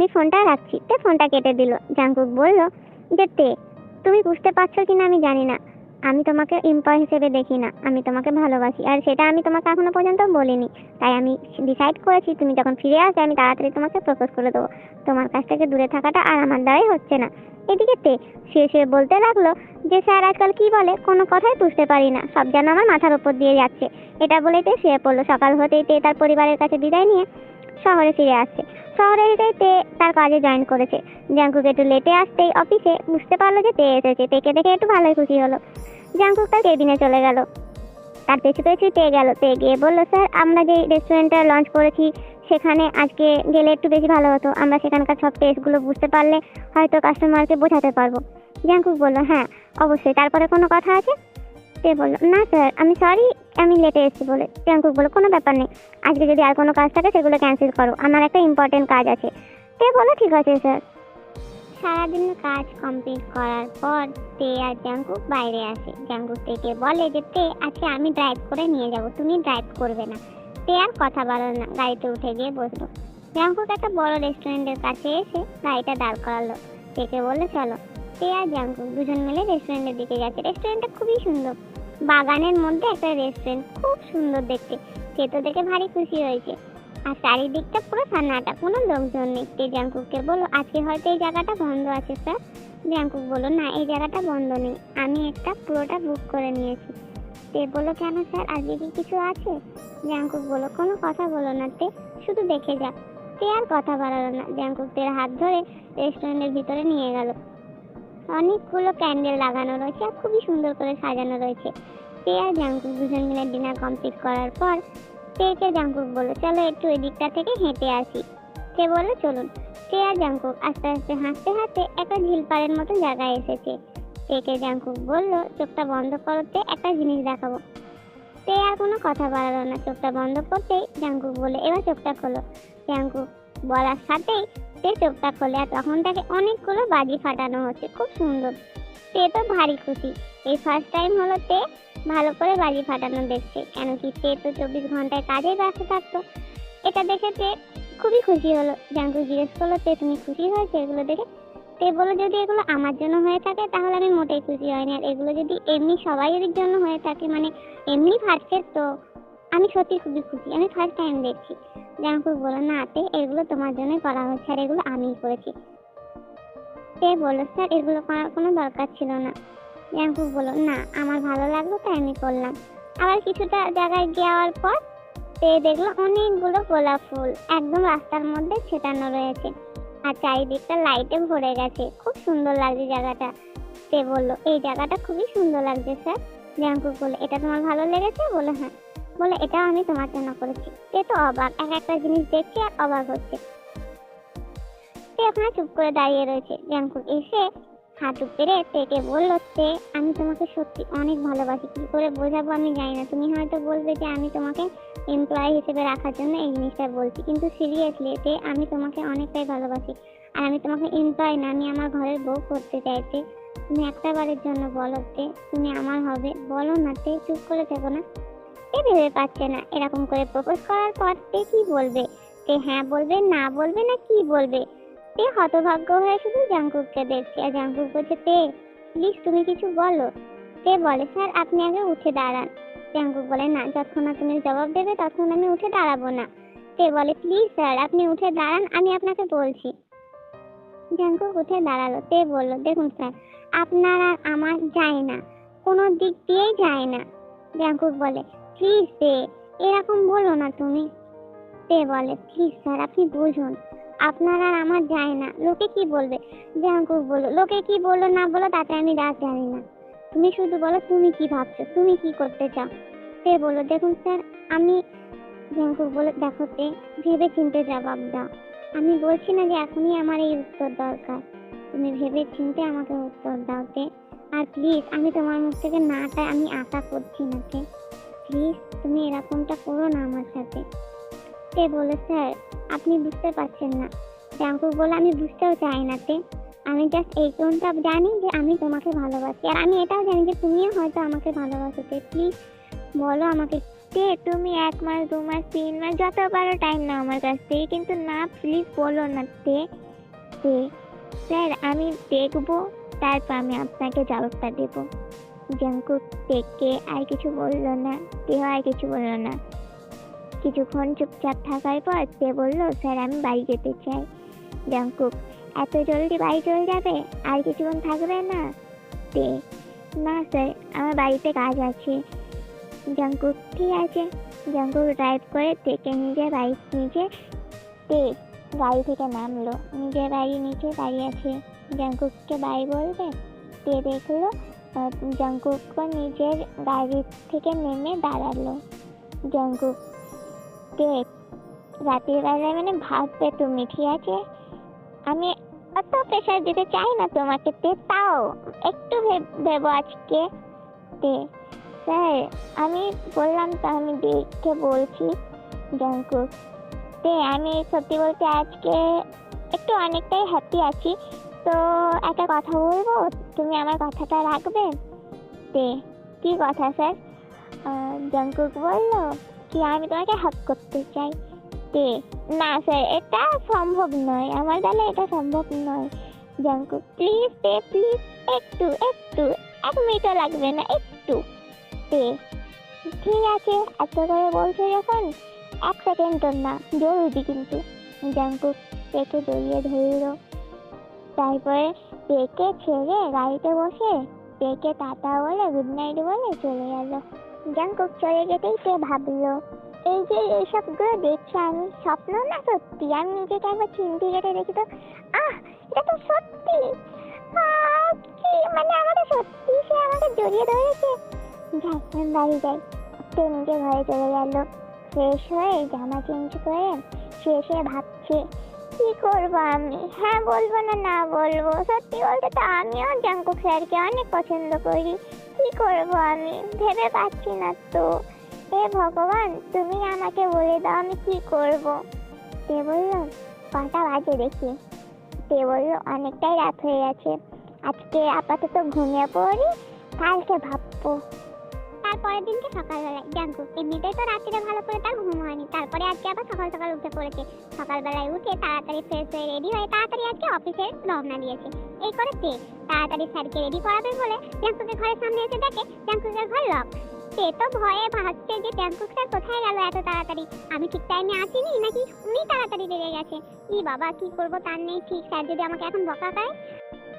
আমি ফোনটা রাখছি। তে ফোনটা কেটে দিল। জাঙ্কুক বলল যে তে তুমি বুঝতে পারছ কিনা আমি জানি না। আমি তোমাকে এমপ্লয় হিসেবে দেখি না। আমি তোমাকে ভালোবাসি। আর সেটা আমি তোমাকে এখনও পর্যন্ত বলিনি। তাই আমি ডিসাইড করেছি, তুমি যখন ফিরে আসবে, আমি তাড়াতাড়ি তোমাকে প্রপোজ করে দেবো। তোমার কাছ থেকে দূরে থাকাটা আর আমার দ্বারাই হচ্ছে না। এদিকে তে সে সে বলতে লাগল, যে স্যার আজকাল কি বলে? কোনো কথাই বুঝতে পারি না। সব যেন আমার মাথার উপর দিয়ে যাচ্ছে। এটা বলেই তে শুয়ে পড়ল। সকাল হতেই তে তার পরিবারের কাছে বিদায় নিয়ে শহরে ফিরে আসছে। শহরে তে তার কাজে জয়েন করেছে। জাঙ্কুক একটু লেটে আসতেই অফিসে বুঝতে পারল যে তে এসেছে। তেকে দেখে একটু ভালোই খুশি হলো। জাঙ্কুক তার কেবিনে চলে গেল। তার পেছু পেছু তে গেল। তে গিয়ে বলল, স্যার, আমরা যে রেস্টুরেন্টটা লঞ্চ করেছি, সেখানে আজকে গেলে একটু বেশি ভালো হতো। আমরা সেখানকার সব টেস্টগুলো বুঝতে পারলে হয়তো কাস্টমারকে বোঝাতে পারব। জাঙ্কুক বলল হ্যাঁ অবশ্যই। তারপরে কোনো কথা আছে? তে বলল, না, স্যার, আমি সরি আমি লেটে এসেছি বলে জাঙ্কুক বলে, কোনো ব্যাপার নেই। আজকে যদি আর কোনো কাজ থাকে, সেগুলো ক্যান্সেল করো। আমার একটা ইম্পর্টেন্ট কাজ আছে। তে বলো, ঠিক আছে স্যার সারাদিন কাজ কমপ্লিট করার পর তে আর জাঙ্কুক বাইরে আসে। জাঙ্কুক তেকে বলে যে, তে, আজকে আমি ড্রাইভ করে নিয়ে যাব। তুমি ড্রাইভ করবে না। তে আর কথা বলো না। গাড়িতে উঠে গিয়ে বসল। জাঙ্কুক একটা বড় রেস্টুরেন্টের কাছে এসে গাড়িটা দাঁড় করালো। তেকে বলে চলো। তে আর জাঙ্কুক দুজন মিলে রেস্টুরেন্টের দিকে যাচ্ছে রেস্টুরেন্টটা খুবই সুন্দর। বাগানের মধ্যে একটা রেস্টুরেন্ট খুব সুন্দর দেখতে। সে তো দেখে ভারী খুশি হয়েছে। আর চারিদিকটা পুরো সান্নাটা, কোনো লোকজন নেই। তে জাঙ্কুককে বলো, আজকে হয়তো এই জায়গাটা বন্ধ আছে স্যার জাঙ্কুক বলো না, এই জায়গাটা বন্ধ নেই। আমি একটা পুরোটা বুক করে নিয়েছি। তে বলো কেন স্যার আজকে কি কিছু আছে? জাঙ্কুক বলো কোনো কথা বলো না, তে। শুধু দেখে যা। তে আর কথা বাড়ালো না। জাঙ্কুক তের হাত ধরে রেস্টুরেন্টের ভিতরে নিয়ে গেল। অনেকগুলো ক্যান্ডেল লাগানো রয়েছে আর খুবই সুন্দর করে সাজানো রয়েছে। তে আর জাঙ্কুক দুজন মিলে ডিনার কমপ্লিট করার পর তেকে জাঙ্কুক বলল, চলো একটু এদিকটা থেকে হেঁটে আসি। সে বলল, চলুন। তে আর জাঙ্কুক আস্তে আস্তে হাঁটতে হাঁটতে একটা ঝিলপাড়ের মতো জায়গায় এসেছে। তেকে জাঙ্কুক বলল, চোখটা বন্ধ করতে একটা জিনিস দেখাবো। সে আর কোনো কথা বাড়ালো না। চোখটা বন্ধ করতেই জাঙ্কুক বলে এবার চোখটা খোলো। জাঙ্কুক বলার সাথেই তে চোখটা খোলে আর তখন তাকে অনেকগুলো বাজি ফাটানো হচ্ছে। খুব সুন্দর। তে তো ভারী খুশি। এই ফার্স্ট টাইম হলো তে ভালো করে বাজি ফাটানো দেখছে। কেন কি তে তো চব্বিশ ঘন্টায় কাজে ব্যস্ত থাকতো। এটা দেখে তে খুবই খুশি হলো। জাঙ্কুক জিজ্ঞেস করল, তে, তুমি খুশি হয়েছে এগুলো দেখে? তে বলো যদি এগুলো আমার জন্য হয়ে থাকে, তাহলে আমি মোটেই খুশি হয়নি আর এগুলো যদি এমনি সবাইয়ের জন্য হয়ে থাকে মানে এমনি ফাটছে তো, আমি সত্যি খুবই খুশি। আমি ফার্স্ট টাইম দেখছি। জাঙ্কুক বলো না তে এগুলো তোমার জন্যই করা হয়েছে আর এগুলো আমিই করেছি। সে বলল, স্যার, এগুলো করার কোনো দরকার ছিল না। জাঙ্কুক বলল, না, আমার ভালো লাগল তাই আমি করলাম। আবার কিছুটা জায়গায় যাওয়ার পর তে দেখল অনেকগুলো গোলাপ ফুল একদম রাস্তার মধ্যে ছেটানো রয়েছে আর চারিদিকটা লাইটে ভরে গেছে। খুব সুন্দর লাগছে জায়গাটা। সে বলল, এই জায়গাটা খুবই সুন্দর লাগছে, স্যার। জাঙ্কুক বলে এটা তোমার ভালো লেগেছে? বলে হ্যাঁ। বলে এটাও আমি তোমার জন্য করেছি। তে তো অবাক, এক একটা জিনিস দেখছে আর অবাক হচ্ছে। সে ওখানে চুপ করে দাঁড়িয়ে রয়েছে। জাঙ্কুক এসে হাঁটু পেরে তেকে বলল তে আমি তোমাকে সত্যি অনেক ভালোবাসি। কি করে বোঝাবো আমি জানি না। তুমি হয়তো বলবে যে আমি তোমাকে এমপ্লয় হিসেবে রাখার জন্য এই জিনিসটা বলছি। কিন্তু সিরিয়াসলি তে আমি তোমাকে অনেকটাই ভালোবাসি। আর আমি তোমাকে এমপ্লয় না, আমি আমার ঘরের বউ করতে চাইতে তুমি একটা বারের জন্য বলো তে তুমি আমার হবে। বলো না তে চুপ করে থেকো না। তে ভেবে পাচ্ছে না। এরকম করে প্রপোজ করার পর তে কি বলবে? তে হ্যাঁ বলবে, না বলবে, না কি বলবে? তে হতভাগ্য হয়ে শুধু জাঙ্কুককে দেখছে। আর জাঙ্কুক বলছে, তে প্লিজ তুমি কিছু বলো। তে বলে, স্যার, আপনি আগে উঠে দাঁড়ান। জাঙ্কুক বলে, না, যতক্ষণ না তুমি জবাব দেবে, ততক্ষণ আমি উঠে দাঁড়াবো না। তে বলে প্লিজ স্যার, আপনি উঠে দাঁড়ান, আমি আপনাকে বলছি। জাঙ্কুক উঠে দাঁড়াল। তে বলল, দেখুন স্যার, আপনার আর আমার যায় না। কোনো দিক দিয়েই যায় না। জাঙ্কুক বলে প্লিজ তে এরকম বলো না তুমি। তে বলে প্লিজ স্যার আপনি বুঝুন। আপনার আর আমার যায় না। লোকে কি বলবে? জাঙ্কুক বলল, লোকে কি বলল না বলো, তাতে আমি রাত জানি না। তুমি শুধু বলো, তুমি কি ভাবছ? তুমি কি করতে চাও? তে বলো দেখুন স্যার আমি জাঙ্কুক বলে দেখো তে ভেবে চিনতে জবাব দাও। আমি বলছি না যে এখনই আমার এই উত্তর দরকার। তুমি ভেবে চিনতে আমাকে উত্তর দাও তে আর প্লিজ আমি তোমার মুখ থেকে নাটা আমি আশা করছি না তে প্লিজ তুমি এরকমটা করো না আমার সাথে। তে বলে, স্যার, আপনি বুঝতে পারছেন না। জাঙ্কুক বলে, আমি বুঝতেও চাই না তে। আমি জাস্ট এই কোনটা জানি যে আমি তোমাকে ভালোবাসি। আর আমি এটাও জানি যে তুমিও হয়তো আমাকে ভালোবাসো তে। প্লিজ বলো আমাকে তে, তুমি এক মাস, দু মাস, তিন মাস যত পারো টাইম নাও আমার কাছ থেকে। কিন্তু না প্লিজ বলো না তে। তে, স্যার, আমি দেখব। তারপর আমি আপনাকে জবাবটা দেব। জাঙ্কুক টেককে আর কিছু বলল না। তেও আর কিছু বলল না। কিছুক্ষণ চুপচাপ থাকার পর সে বলল, স্যার, আমি বাড়ি যেতে চাই। জাঙ্কুক এত জলদি বাড়ি চলে যাবে? আর কিছুক্ষণ থাকবে না? তে, না, স্যার, আমার বাড়িতে কাজ আছে। জাঙ্কুক ঠিক আছে। জাঙ্কুক ড্রাইভ করে তেকে নিজে বাইক নিচে তে গাড়ি থেকে নামলো। নিজের বাড়ি নিচে দাঁড়িয়ে আছে। জাঙ্কুককে বাই বলবে। তে দেখল আহ, জাঙ্কুক নিজের গাড়ি থেকে নেমে দাঁড়াল। জাঙ্কুক তে রাতের বেলায় মানে ভাববে তুমি ঠিক আছে? আমি অত প্রেশার দিতে চাই না তোমাকে তে তাও একটু ভেবো আজকে তে। স্যার আমি বললাম তো আমি দেখে বলছি জাঙ্কুক। তে আমি সত্যি বলতে আজকে একটু অনেকটাই হ্যাপি আছি। তো একটা কথা বলব? তুমি আমার কথাটা রাখবে? তে, কি কথা স্যার? জঙ্কুক বলল, কি আমি তোমাকে হাক করতে চাই? তে, না স্যার, এটা সম্ভব নয়। আমার দ্বারা এটা সম্ভব নয়। জঙ্কুক প্লিজ তে প্লিজ একটু একটু, এক মিনিটও লাগবে না, একটু। তে, ঠিক আছে, এত করে বলছো যখন, এক সেকেন্ডও না, জরুরি কিন্তু। জাঙ্কুক পেকে জড়িয়ে ধরল। তারপরে পেকে ছেড়ে গাড়িতে বসে পেকে টাটা বলে গুড নাইট বলে চলে গেল। জাঙ্কুক চলে যেতেই সে ভাবলো, এই যে এইসবগুলো দেখছি আমি, স্বপ্ন না সত্যি? আমি নিজেকে একবার চিনতে গেটে দেখি তো। আহ, এটা তো সত্যি। মানে আমাকে সত্যি? সে আমাকে জড়িয়ে ধরেছে। যাই বাড়ি যাই। সে ঘরে চলে গেল। ফ্রেশ হয়ে জামা চেঞ্জ করে, সে এসে ভাবছে কি করব আমি? হ্যাঁ বলব না না বলব। সত্যি বলতে তো আমিও জাঙ্কু স্যারকে অনেক পছন্দ করি। কি করব আমি? ভেবে পাচ্ছি না তো। হে ভগবান, তুমি আমাকে বলে দাও আমি কি করব। তে বলল, কটা বাজে দেখি। তে বলল, অনেকটাই রাত হয়ে গেছে। আজকে আপাতত ঘুমিয়ে পড়ি, কালকে ভাববো। তারপরের দিনকে সকালবেলায়। জাঙ্কু এমনিতেই তো রাত্রিরে ভালো করে তার ঘুম হয়নি। তারপরে আজকে আবার সকাল সকাল উঠে পড়েছে। সকালবেলায় উঠে তাড়াতাড়ি ফ্রেশ হয়ে রেডি হয়ে তাড়াতাড়ি আজকে অফিসে রওনা দিয়েছে। এই করে তে তাড়াতাড়ি স্যারকে রেডি করাবে বলে জাঙ্কুকের ঘরের সামনে এসে দেখে জাঙ্কুকের ঘর লক সে তো ভয়ে ভাবছে যে জাঙ্কুক স্যার কোথায় গেল এত তাড়াতাড়ি? আমি ঠিক টাইমে আসিনি নাকি উনি তাড়াতাড়ি বেরিয়ে গেছে? ই বাবা, কি করব তার নেই, ঠিক স্যার যদি আমাকে এখন বকা দেয়?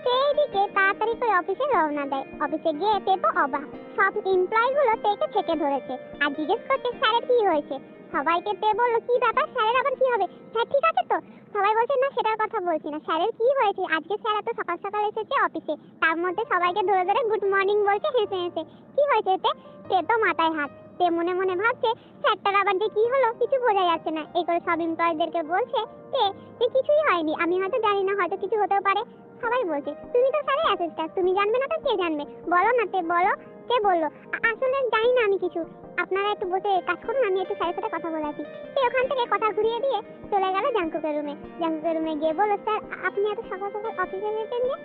সেইদিকে তাড়াতাড়ি করে অফিসে রওনা দেয়। অফিসে গিয়ে তো অবাক। সব এমপ্লয়িগুলো তেকে থেকে ধরেছে। আর জিজ্ঞেস করছে স্যারের কি হয়েছে? সবাইকে তে বলল, কি ব্যাপার? স্যারের আবার কি হবে? স্যার, ঠিক আছে তো। সবাই বলছে, না, সেটার কথা বলছি না। স্যারের কি হয়েছে? আজকে স্যার এত সকাল সকাল এসেছে অফিসে। তার মধ্যে সবাইকে ধরে ধরে গুড মর্নিং বলছে, হেসে হেসে। কি হয়েছে এতে? তে তো মাথায় হাত। তে মনে মনে ভাবছে, স্যারটার আবার যে কি হলো? কিছু বোঝা যাচ্ছে না। এই করে সব এমপ্লয়ীদেরকে বলছে, তে যে কিছুই হয়নি। আমি হয়তো জানি না, হয়তো কিছু হতেও পারে। সবাই বলছে, তুমি তো স্যারের অ্যাসিস্ট্যান্ট তুমি জানবে না তো কে জানবে? বলো না তে, বলো কে বলল? আসলে জানি না আমি কিছু। আপনারা একটু বসে কাজ করুন, আমি একটু স্যারের সাথে কথা বলে সে ওখান থেকে কথা ঘুরিয়ে দিয়ে চলে গেল জাঙ্কুকের রুমে জাঙ্কুকের রুমে গিয়ে বলল, স্যার আপনি এত সকাল সকাল অফিসে গেছেন যে?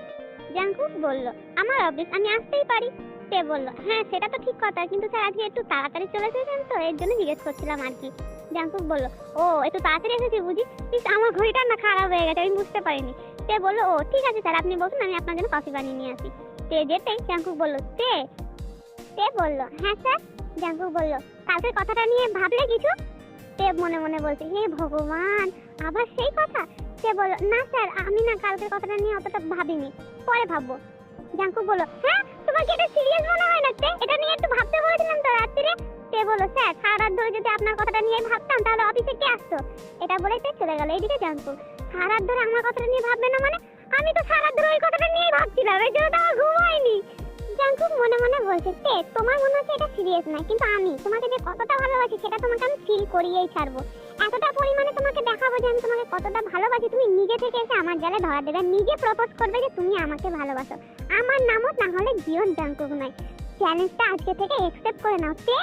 জাঙ্কুক বলল, আমার অফিস আমি আসতেই পারি। সে বলল হ্যাঁ সেটা তো ঠিক কথা, কিন্তু স্যার, আজকে একটু তাড়াতাড়ি চলে এসেছেন তো, এর জন্য জিজ্ঞেস করছিলাম আর কি। জাঙ্কুক বলল, ও, একটু তাড়াতাড়ি এসেছি বুঝি? আমার ঘড়িটা না খারাপ হয়ে গেছে, আমি বুঝতে পারিনি। সে বলল, ও, ঠিক আছে স্যার, আপনি বসুন, আমি আপনার জন্য কফি বানিয়ে নিয়ে আসি। তে যেতে জাঙ্কুক বলল, তে? তে বলল হ্যাঁ স্যার জাঙ্কুক বলল, কালকের কথাটা নিয়ে ভাবলে কিছু? তে মনে মনে বলছে, হে ভগবান, আবার সেই কথা? সে বলল, না স্যার, আমি না কালকের কথাটা নিয়ে অতটা ভাবিনি, পরে ভাববো। জাঙ্কুক বলল হ্যাঁ তোমার কি এটা সিরিয়াস মনে হয় না তে? এটা নিয়ে একটু ভাবতে বলেছিলাম তো রাত্রিরে তে বলল, স্যার সারা রাত ধরে যদি আপনার কথাটা নিয়ে ভাবতাম, তাহলে অফিসে কে আসতো? এটা বলেই তে চলে গেল, এইদিকে জাঙ্কুক সারা রাত ধরে আমার কথাটা নিয়ে ভাববে না মানে? আমি তো সারা রাত ধরে ওই কথাটা নিয়েই ভাবছিলাম, এই জন্য তো আমার ঘুম মনে মনে বলছে, তে, তোমার মনে হচ্ছে এটা সিরিয়াস না কিন্তু আমি তোমাকে যে কতটা ভালোবাসি সেটা তোমাকে আমি ফিল করিয়েই ছাড়বো। এতটা পরিমাণে তোমাকে দেখাবো যে আমি তোমাকে কতটা ভালোবাসি, তুমি নিজে থেকে এসে আমার জালে ধরা দেবে, নিজে প্রপোজ করবে যে তুমি আমাকে ভালোবাসো। আমার নামও না হলে জীবন জাঙ্কুক নয়। চ্যালেঞ্জটা আজকে থেকে একসেপ্ট করে নাও, তে।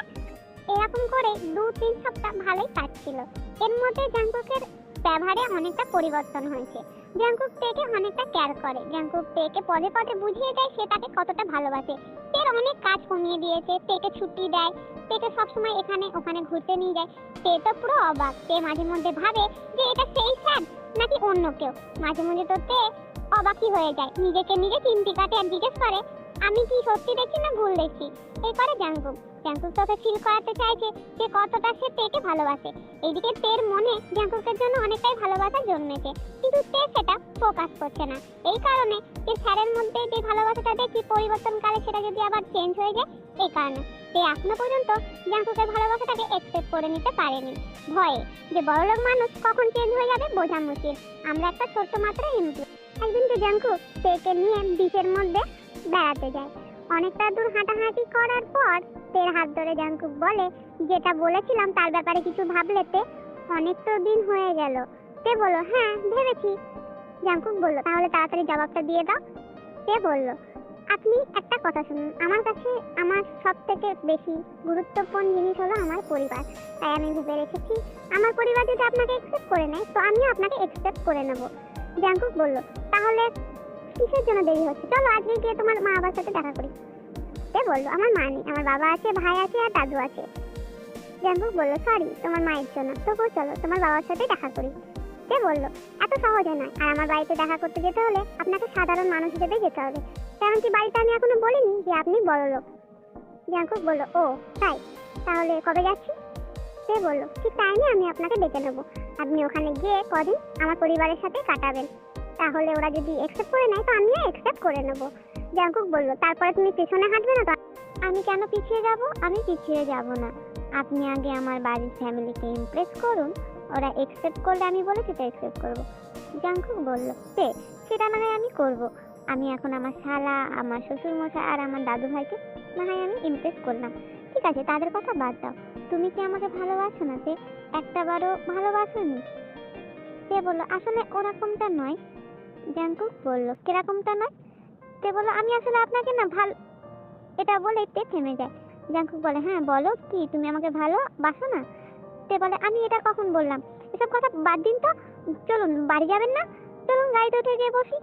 এরকম করে দু তিন সপ্তাহ ভালোই কাটছিল। এর মধ্যে জাঙ্কুকের ব্যবহারে অনেকটা পরিবর্তন হয়েছে। জাঙ্কুক তেকে অনেকটা কেয়ার করে। জাঙ্কুক তেকে পদে পদে বুঝিয়ে দেয় সে তাকে কতটা ভালোবাসে। তের অনেক কাজ কমিয়ে দিয়েছে তেকে ছুটি দেয় তেকে সবসময় এখানে ওখানে ঘুরতে নিয়ে যায়। তে তো পুরো অবাক। তে মাঝে মধ্যে ভাবে যে এটা সেই স্যার নাকি অন্য কেউ। মাঝে মধ্যে তো তে অবাকই হয়ে যায়। নিজেকে নিজে কাটে আর জিজ্ঞেস করে, আমি কি সত্যি দেখছি না ভুল দেখছি? এই করে তোকে ফিল করাতে চাইছে যে কতটা সে তেকে ভালোবাসে। এইদিকে তের মনে জাঙ্কুকের জন্য অনেকটাই ভালোবাসা জন্মেছে, কিন্তু তে সেটা ফোকাস করছে না। এই কারণে যে স্যারের মধ্যে যে ভালোবাসাটা দেখি পরিবর্তনকালে সেটা যদি আবার চেঞ্জ হয়ে যায় এই কারণে। সে এখনও পর্যন্ত জাঙ্কুকের ভালোবাসাটাকে একসেপ্ট করে নিতে পারেনি। ভয়ে যে বড়লোক মানুষ কখন চেঞ্জ হয়ে যাবে, বোঝা মুশকিল। আমরা একটা ছোট্ট মাত্র ইমপ্রুভ একদিন তো জাঙ্কুক তেকে নিয়ে বিচের মধ্যে বেড়াতে যায়। অনেকটা দূর হাঁটাহাঁটি করার পর তের হাত ধরে জাঙ্কুক বলে, যেটা বলেছিলাম তার ব্যাপারে কিছু ভাবলে তে অনেক তো দিন হয়ে গেল। তে বলল হ্যাঁ ভেবেছি। জাঙ্কুক বলল, তাহলে তাড়াতাড়ি জবাবটা দিয়ে দাও। তে বলল, আপনি একটা কথা শুনুন। আমার কাছে আমার সব থেকে বেশি গুরুত্বপূর্ণ জিনিস হলো আমার পরিবার। তাই আমি ভেবে রেখেছি আমার পরিবার যদি আপনাকে একসেপ্ট করে নেয়, তো আমিও আপনাকে একসেপ্ট করে নেব। জাঙ্কুক বলল, তাহলে কিসের জন্য দেরি হচ্ছে? চলো আজকে গিয়ে তোমার মা বাবার সাথে দেখা করি। সে বলল, আমার মা নেই, আমার বাবা আছে, ভাই আছে আর দাদু আছে। জাঙ্কুক বলল, সরি, তোমার মায়ের জন্য, তবুও চলো, তোমার বাবার সাথে দেখা করি। সে বলল, এত সহজে নয়, আর আমার বাড়িতে দেখা করতে যেতে হলে আপনাকে সাধারণ মানুষ হিসেবে যেতে হবে। কারণ কি বাড়িতে আমি এখনও বলিনি যে আপনি বড় লোক? জাঙ্কুক বলল, ও, তাই? তাহলে কবে যাচ্ছি? সে বলল, ঠিক টাইমে আমি আপনাকে ডেকে নেব। আপনি ওখানে গিয়ে কদিন আমার পরিবারের সাথে কাটাবেন। তাহলে ওরা যদি একসেপ্ট করে নেয়, তো আমিও একসেপ্ট করে নেব। জাঙ্কুক বলল, তারপরে তুমি পেছনে হাঁটবে না আমি কেন পিছিয়ে যাব? আমি পিছিয়ে যাব না। আপনি আগে আমার বাড়ির ফ্যামিলিকে ইমপ্রেস করুন। ওরা একসেপ্ট করলে আমি বলে সেটা একসেপ্ট করব। জাঙ্কুক বলল সে সেটা না হয় আমি করব। আমি এখন আমার শালা, আমার শ্বশুর মশাই আর আমার দাদু ভাইকে না হয় আমি ইমপ্রেস করলাম। ঠিক আছে, তাদের কথা বাদ দাও। তুমি কি আমাকে ভালোবাসো না সে একটা বারও ভালোবাসোনি? সে বলল, আসলে ওরকমটা নয়। জাঙ্কুক বলল, কিরকমটা নয়? তে বলল, আমি আসলে আপনাকে না ভালো এটা বলে তে থেমে যায়। জাঙ্কুক বলে হ্যাঁ বলো কি, তুমি আমাকে ভালোবাসো না? তে বলে, আমি এটা কখন বললাম? এসব কথা বাদ দিন তো। চলুন, বাড়ি যাবেন না? চলুন গাড়িতে উঠে গিয়ে বসি।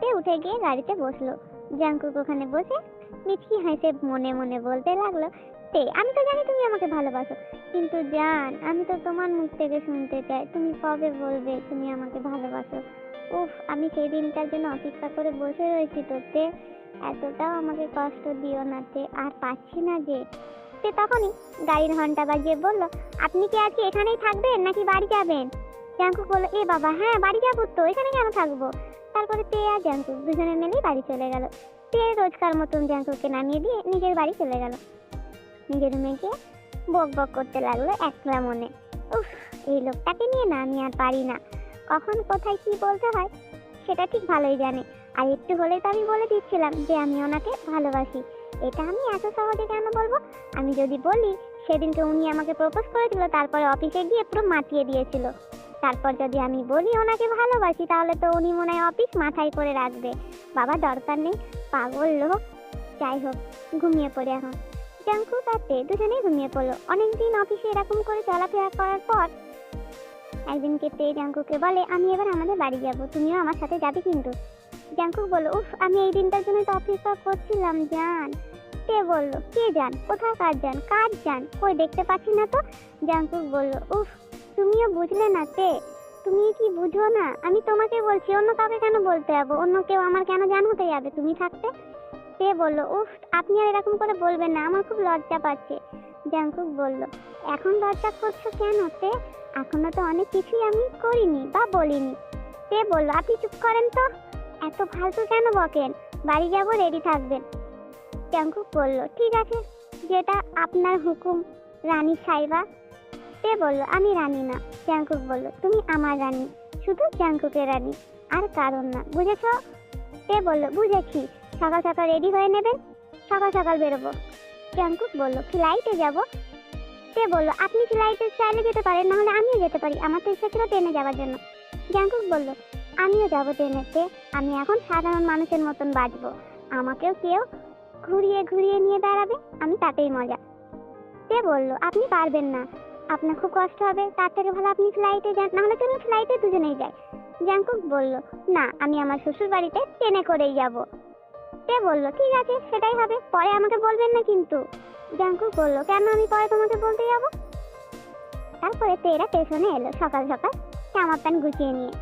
তে উঠে গিয়ে গাড়িতে বসল। জাঙ্কুক ওখানে বসে মিচকি হেসে মনে মনে বলতে লাগল, তে, আমি তো জানি তুমি আমাকে ভালোবাসো। কিন্তু জান, আমি তো তোমার মুখ থেকে শুনতে চাই। তুমি কবে বলবে তুমি আমাকে ভালোবাসো? উফ, আমি সেই দিনটার জন্য অপেক্ষা করে বসে রয়েছি তোতে। এতটাও আমাকে কষ্ট দিও না তে, আর পাচ্ছি না যে। সে তখনই গাড়ির ঘণ্টা বাজিয়ে বলল, আপনি কি আজকে এখানেই থাকবেন নাকি বাড়ি যাবেন? জাঙ্কুক বলল, এ বাবা হ্যাঁ বাড়ি যাব তো, এখানে কেন থাকব? তারপরে তে আর জাঙ্কুক দুজনে মিলেই বাড়ি চলে গেল। তে রোজকার মতন জাঙ্কুককে নামিয়ে দিয়ে নিজের বাড়ি চলে গেল। নিজের রুমে গিয়ে বক বক করতে লাগল একলা মনে। উফ, এই লোকটাকে নিয়ে না আমি আর পারি না। কখন, কোথায় কি বলতে হয়, সেটা ঠিক ভালোই জানে। আর একটু হলেই তো আমি বলে দিচ্ছিলাম যে আমি ওনাকে ভালোবাসি। এটা আমি এত সহজে কেন বলব? আমি যদি বলি, সেদিনকে উনি আমাকে প্রপোজ করেছিল তারপরে অফিসে গিয়ে পুরো মাতিয়ে দিয়েছিল। তারপর যদি আমি বলি ওনাকে ভালোবাসি, তাহলে তো উনি মনে হয় অফিস মাথায় করে রাখবে। বাবা, দরকার নেই, পাগল লোক। যাই হোক, ঘুমিয়ে পড়ে এখন। জাঙ্কু তাতে দুজনেই ঘুমিয়ে পড়ল। অনেকদিন অফিসে এরকম করে চলাফেরা করার পর একদিনকে তে জাঙ্কুকে বলে, আমি এবার আমাদের বাড়ি যাব, তুমিও আমার সাথে যাবে কিন্তু। জাঙ্কুক বলল, উফ, আমি এই দিনটার জন্য তো অপেক্ষা করছিলাম, জান। কে বলল, কে যান কোথায় কার যান কার যান কই, দেখতে পাচ্ছি না তো? জাঙ্কুক বলল, উফ, তুমিও বুঝলে না তে। তুমি কি বুঝো না? আমি তোমাকে বলছি, অন্য কাউকে কেন বলতে যাব? অন্য কেউ আমার কেন জান হতে যাবে তুমি থাকতে? সে বলল, উফ, আপনি আর এরকম করে বলবেন না, আমার খুব লজ্জা পাচ্ছে। জাঙ্কুক বলল, এখন লজ্জা করছ কেন তে? এখনও তো অনেক কিছুই আমি করিনি বা বলিনি। সে বলল, আপনি চুপ করেন তো। এত ফালতু কেন বকেন? বাড়ি যাব রেডি থাকবেন। জাঙ্কুক বলল, ঠিক আছে, যেটা আপনার হুকুম, রানী সাইবা। সে বলল, আমি রানী না। জাঙ্কুক বলল, তুমি আমার রানী, শুধু জাঙ্কুকের রানী, আর কারণ না, বুঝেছ? সে বলল, বুঝেছি। সকাল সকাল রেডি হয়ে নেবেন, সকাল সকাল বেরোবো। জাঙ্কুক বলল ফ্লাইটে যাব? সে বলল? আপনি ফ্লাইটে চাইলে যেতে পারেন, নাহলে আমিও যেতে পারি। আমার তো ইচ্ছা ছিল ট্রেনে যাওয়ার জন্য। জাঙ্কুক বলল, আমিও যাব ট্রেনেতে আমি এখন সাধারণ মানুষের মতন বাঁচবো আমাকেও কেউ ঘুরিয়ে ঘুরিয়ে নিয়ে দাঁড়াবে আমি তাতেই মজা। সে বলল, আপনি পারবেন না। আপনার খুব কষ্ট হবে। তার থেকে ভালো আপনি ফ্লাইটে যান, নাহলে চলুন ফ্লাইটে দুজনেই যাই। জাংকুক বলল, না, আমি আমার শ্বশুর বাড়িতে ট্রেনে করেই যাব। সে বলল, ঠিক আছে, সেটাই হবে। পরে আমাকে বলবেন না কিন্তু। জাংকুক বলল, কেন আমি পরে তোমাকে বলতে যাব? তারপরে তেরা স্টেশনে এলো সকাল সকাল জামা প্যান্ট গুছিয়ে নিয়ে।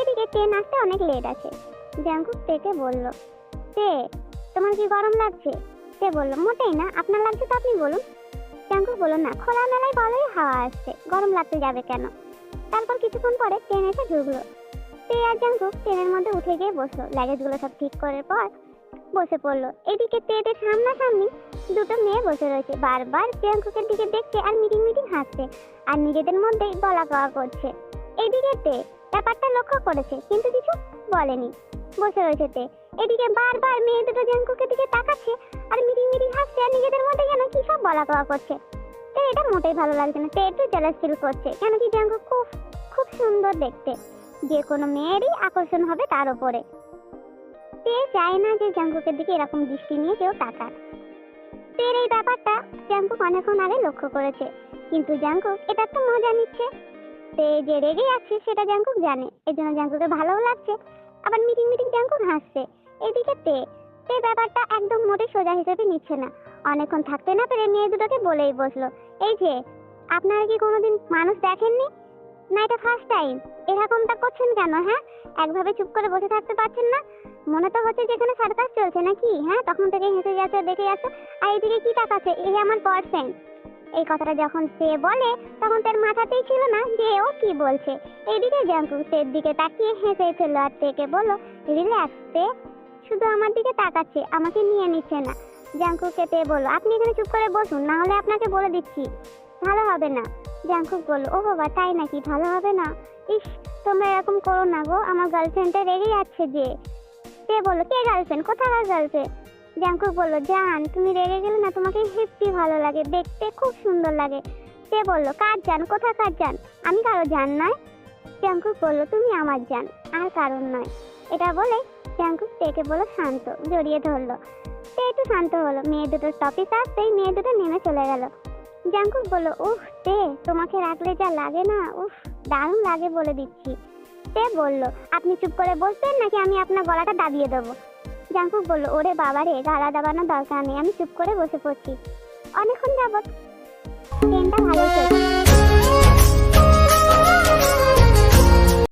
এদিকে ট্রেন আসতে অনেক লেট আছে। জাংকুক তেকে বলল, তে, তোমার কি গরম লাগছে? সে বলল, মোটেই না, আপনার লাগছে তো আপনি বলুন। জাংকুক বলল, না খোলা মেলায় বলেই হাওয়া আসছে, গরম লাগতে যাবে কেন? তারপর কিছুক্ষণ পরে ট্রেন এসে ঢুকলো। তে আর জাংকুক ট্রেনের মধ্যে উঠে গিয়ে বসল লাগেজগুলো সব ঠিক করার পর বসে পড়ল। এদিকে তেদের সামনাসামনি দুটো মেয়ে বসে রয়েছে। বারবার জাংকুকের দিকে দেখছে আর মিটিং মিটিং হাসছে আর নিজেদের মধ্যেই বলা কওয়া করছে। এদিকে তে ব্যাপারটা লক্ষ্য করেছে, কিন্তু কিছু বলেনি। বসে রয়েছে তে। এদিকে বারবার মেয়ে দুটো জাংকুকের দিকে তাকাচ্ছে আর মিটিং মিটিং হাসছে আর নিজেদের মধ্যে যেন কি সব বলা কওয়া করছে। তে, এটা মোটেই ভালো লাগছে না। তে, একটু জেলাস ফিল করছে কেন কি জাংকুক খুব খুব সুন্দর দেখতে। যে কোনো মেয়েরই আকর্ষণ হবে তার উপরে। চায় না যে দিকে এরকম দৃষ্টি নিয়ে কেউ তাকাক। এই ব্যাপারটা অনেকক্ষণ আগে লক্ষ্য করেছে, কিন্তু এটা তো মজা নিচ্ছে। যে রেগে যাচ্ছে সেটা জানে এই জন্য ভালোও লাগছে, আবার মিটিং মিটিং হাসছে। এদিকে তে ব্যাপারটা একদম মোটে সোজা হিসেবে নিচ্ছে না। অনেকক্ষণ থাকতে না পেরে মেয়ে দুটোকে বলেই বসল, এই যে, আপনারা কি কোনোদিন মানুষ দেখেননি? না, এটা ফার্স্ট টাইম এরকমটা করছেন কেন হ্যাঁ? একভাবে চুপ করে বসে থাকতে পারছেন না? মনে তো হচ্ছে যেখানে সার্কাস চলছে নাকি? হ্যাঁ তখন থেকে হেসে যাচ্ছে, দেখে যাচ্ছে, আর এইদিকে কি তাকাচ্ছে এই আমার বয়ফ্রেন্ড এই কথাটা যখন সে বলে, তখন তার মাথাতেই ছিল না যে ও কি বলছে। এইদিকে জাঙ্কু তের দিকে তাকিয়ে হেসে ফেলল আর থেকে বলল, রিল্যাক্স শুধু আমার দিকে তাকাচ্ছে, আমাকে নিয়ে নিচ্ছে না। জাঙ্কুকে তে বলল, আপনি এখানে চুপ করে বসুন, না হলে আপনাকে বলে দিচ্ছি। ভালো হবে না। জাঙ্কুক বলল ও বাবা তাই নাকি? ভালো হবে না? ইস, তোমরা এরকম করো না গো, আমার গার্লফ্রেন্ডটা রেগে যাচ্ছে যে। কে বলল কে গার্লফ্রেন্ড কোথাকার গার্লফ্রেন্ড জাঙ্কুক বলল জান, তুমি রেগে গেলে না তোমাকে হেপি ভালো লাগে, দেখতে খুব সুন্দর লাগে। সে বলল কার জান? কোথাকার জান? আমি কারও জান নয়। জাঙ্কুক বলল তুমি আমার জান, আর কারণ নয়। এটা বলে জাঙ্কুক তেকে বলল শান্ত, জড়িয়ে ধরলো। সে একটু শান্ত হলো, মেয়ে দুটোর টপিক আসতেই মেয়ে দুটো নেমে চলে গেল। জাঙ্কুক বলল উফ, তে, তোমাকে রাখলে যা লাগে না? উফ, দারুণ লাগে বলে দিচ্ছি। তে বলল, আপনি চুপ করে বসবেন নাকি আমি আপনার গলাটা দাবিয়ে দেবো? জাঙ্কুক বলল, ওরে বাবা রে গালা দাবানোর দরকার নেই, আমি চুপ করে বসে পড়ছি। অনেকক্ষণ যাবত ট্রেনটা ভালো চলছে।